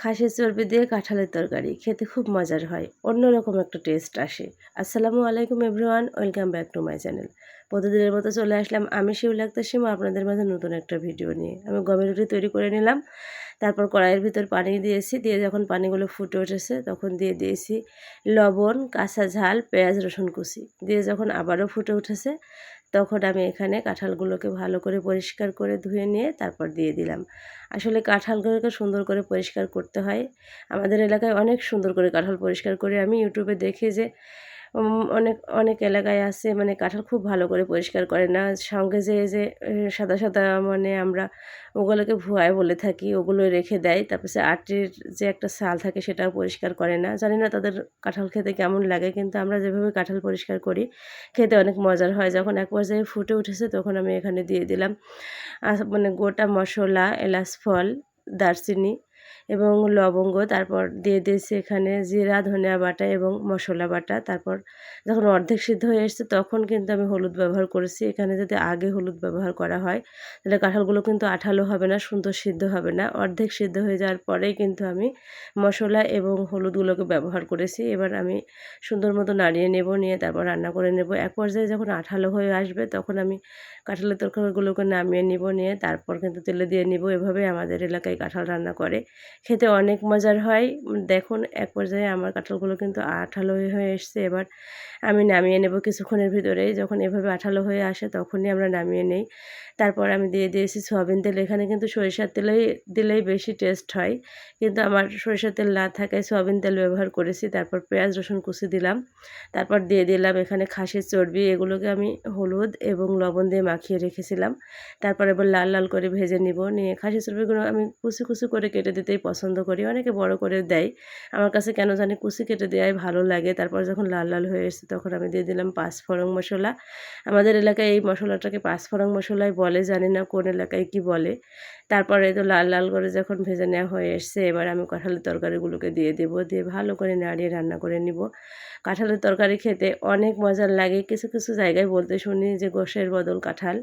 খাসির চর্বি দিয়ে কাঁঠালের তরকারি, খেতে খুব মজার হয়, অন্যরকম একটা টেস্ট আসে। আসসালামু আলাইকুম everyone welcome back to my channel প্রতিদিনের মতো চলে আসলাম আমি শিউল আক্তার সীমা আপনাদের মাঝে নতুন একটা ভিডিও নিয়ে। আমি গমের রুটি তৈরি করে নিলাম। তারপর কড়াইয়ের ভিতর পানি দিয়েছি। দিয়ে যখন পানিগুলো ফুটে উঠেছে তখন দিয়ে দিয়েছি লবণ, কাঁচা ঝাল, পেঁয়াজ, রসুন কুচি। দিয়ে যখন আবারও ফুটে উঠেছে তখন আমি এখানে কাঁঠালগুলোকে ভালো করে পরিষ্কার করে ধুয়ে নিয়ে তারপর দিয়ে দিলাম। আসলে কাঁঠালগুলোকে সুন্দর করে পরিষ্কার করতে হয়। আমাদের এলাকায় অনেক সুন্দর করে কাঁঠাল পরিষ্কার করে আমি ইউটিউবে দেখি যে অনেক অনেক এলাকায় আছে মানে কাঁঠাল খুব ভালো করে পরিষ্কার করে না। সঙ্গে যে যে সাদা সাদা মানে আমরা ওগুলোকে ভুয়ায় বলে থাকি ওগুলো রেখে দেয়। তারপর আটির যে একটা সাল থাকে, সেটাও পরিষ্কার করে না। জানি না তাদের কাঁঠাল খেতে কেমন লাগে, কিন্তু আমরা যেভাবে কাঁঠাল পরিষ্কার করি, খেতে অনেক মজার হয়। যখন এক পর্যায়ে ফুটে উঠেছে, তখন আমি এখানে দিয়ে দিলাম মানে গোটা মশলা, এলাচ, ফল, দারচিনি এবং লবঙ্গ, তারপর দিয়ে দিয়েছি এখানে জিরা, ধনিয়া বাটা এবং মশলা বাটা। তারপর যখন অর্ধেক সিদ্ধ হয়ে এসছে তখন কিন্তু আমি হলুদ ব্যবহার করেছি। এখানে যদি আগে হলুদ ব্যবহার করা হয় তাহলে কাঁঠালগুলো কিন্তু আঠালো হবে না, সুন্দর সিদ্ধ হবে না। অর্ধেক সিদ্ধ হয়ে যাওয়ার পরেই কিন্তু আমি মশলা এবং হলুদগুলোকে ব্যবহার করেছি। এবার আমি সুন্দর মতো নাড়িয়ে নেব, নিয়ে তারপর রান্না করে নেব। এক পর্যায়ে যখন আঠালো হয়ে আসবে তখন আমি কাঁঠালের তরকারিগুলোকে নামিয়ে নিব, নিয়ে তারপর কিন্তু তেলে দিয়ে নিব। এভাবে আমাদের এলাকায় কাঁঠাল রান্না করে। খেতে অনেক মজার হয়। দেখুন, এক পর্যায়ে আমার কাঁঠালগুলো কিন্তু আঠালো হয়ে এসছে। এবার আমি নামিয়ে নেব কিছুক্ষণের ভিতরেই। যখন এভাবে আঠালো হয়ে আসে, তখনই আমরা নামিয়ে নেই। তারপর আমি দিয়ে দিয়েছি সয়াবিন তেল। এখানে কিন্তু সরিষার তেলেই, দিলেই বেশি টেস্ট হয়। কিন্তু আমার সরিষার তেল না থাকায় সয়াবিন তেল ব্যবহার করেছি। তারপর পেঁয়াজ, রসুন কুচি দিলাম। তারপর দিয়ে দিলাম এখানে খাসির চর্বি। এগুলোকে আমি হলুদ এবং লবণ দিয়ে মাখিয়ে রেখেছিলাম। তারপর এবার লাল লাল করে ভেজে নিব। নিয়ে খাসির চর্বিগুলো আমি কুচি কুচি করে কেটে দিতেই পছন্দ করি। অনেকে বড় করে দেয়। আমার কাছে কেন জানি কুচি কেটে দেওয়াই ভালো লাগে। তারপর যখন লাল লাল হয়ে এসেছে তখন আমি দিয়ে দিলাম পাঁচফোড়ং মশলা। আমাদের এলাকায় এই মশলাটাকে পাঁচফোড়ং মশলাই বলে, জানি না কোন এলাকায় কি বলে। তারপরে তো লাল লাল করে যখন ভেজে নেওয়া হয়ে এসছে, এবার আমি কাঁঠালের তরকারিগুলোকে দিয়ে দেবো, দিয়ে ভালো করে নাড়িয়ে রান্না করে নিব। কাঁঠালের তরকারি খেতে অনেক মজার লাগে, কিছু কিছু জায়গায় বলতে শুনি যে গোশের বদল কাঁঠাল।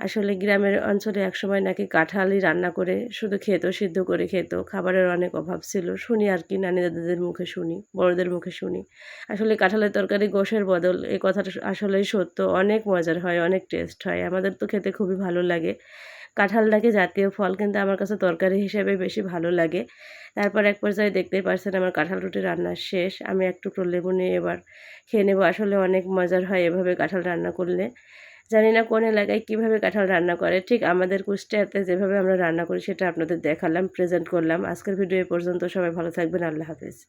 আসলে গ্রামের অঞ্চলে একসময় নাকি কাঁঠালই রান্না করে, শুধু খেত, সিদ্ধ করে খেত, খাবারের অনেক অভাব ছিল, শুনি আর কি, নানি দাদাদের মুখে শুনি, বড়দের মুখে শুনি। আসলে কাঁঠালের তরকারি গোশের বদল এই কথাটা আসলেই সত্য, অনেক মজার হয়, অনেক টেস্ট হয়, আমাদের তো খেতে খুবই ভালো লাগে। কাঁঠালটাকে জাতীয় ফল কিন্তু আমার কাছে তরকারি হিসেবে বেশি ভালো লাগে। তারপর এক পর্যায়ে দেখতেই পারছেন আমার কাঁঠাল রুটি রান্না শেষ। আমি একটু লেবু নিয়ে এবার খেয়ে নেব। আসলে অনেক মজার হয় এভাবে কাঁঠাল রান্না করলে। জানি না কোন এলাকায় কীভাবে কাঁঠাল রান্না করে। ঠিক আমাদের কুষ্টিয়াতে যেভাবে আমরা রান্না করি সেটা আপনাদের দেখালাম প্রেজেন্ট করলাম। আজকের ভিডিও এ পর্যন্ত সবাই ভালো থাকবেন। আল্লাহ হাফিজ।